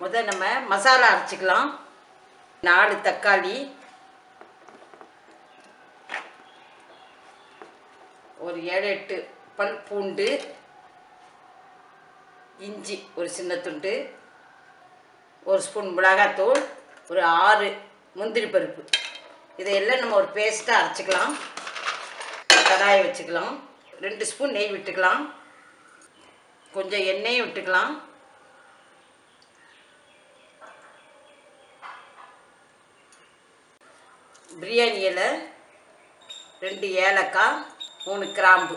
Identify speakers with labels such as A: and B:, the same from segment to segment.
A: முத நம்ம மசாலா அரைச்சிக்கலாம். நாலு தக்காளி. ஒரு ஏழு எட்டு பல் பூண்டு. இஞ்சி ஒரு சின்ன துண்டு. ஒரு ஸ்பூன் மிளகாத்தூள். ஒரு ஆறு முந்திரி பருப்பு. இதையெல்லாம் நம்ம ஒரு பேஸ்ட்டாக அரைச்சிக்கலாம். கடாயை வச்சுக்கலாம். ரெண்டு ஸ்பூன் நெய் விட்டுக்கலாம். கொஞ்சம் எண்ணெயும் விட்டுக்கலாம். பிரியாணி இலை ரெண்டு ஏலக்காய் மூணு கிராம்பு.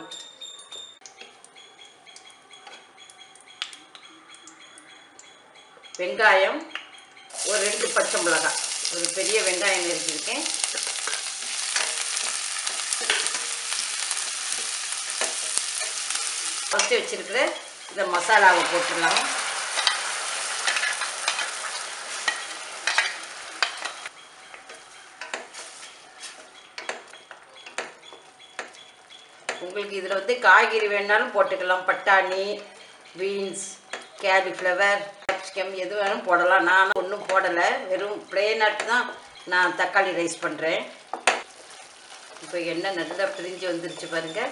A: வெங்காயம் ஒரு ரெண்டு பச்சை மிளகாய். ஒரு பெரிய வெங்காயம் நெருக்கியிருக்கேன் ஃபஸ்ட்டு வச்சுருக்கிற இந்த மசாலாவை போட்டுடலாம். உங்களுக்கு இதில் வந்து காய்கறி வேணாலும் போட்டுக்கலாம். பட்டாணி பீன்ஸ் கேலிஃப்ளவர் கேப்சிகம் எது வேணும் போடலாம். நான் ஒன்றும் போடலை. வெறும் பிளேனாட்டு தான் நான் தக்காளி ரைஸ் பண்ணுறேன் இப்போ எண்ணெய் நல்லா பிரிஞ்சு வந்துருச்சு பாருங்கள்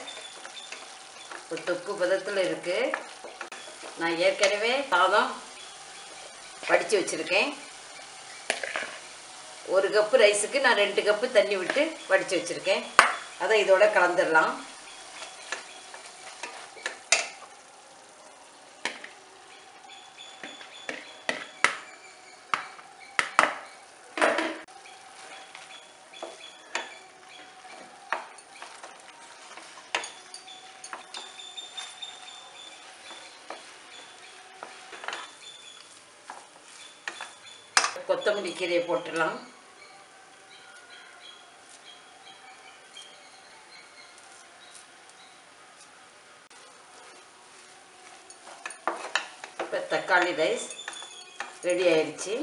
A: ஒரு தொக்கு பதத்தில் இருக்குது நான் ஏற்கனவே சாதம் வடித்து வச்சுருக்கேன். ஒரு கப்பு ரைஸுக்கு நான் ரெண்டு கப்பு தண்ணி விட்டு வடித்து வச்சுருக்கேன். அதை இதோட கலந்துடலாம். கொத்தமல்லி கீரையை போட்டுடலாம். இப்போ தக்காளி ரைஸ் ரெடி ஆயிடுச்சு.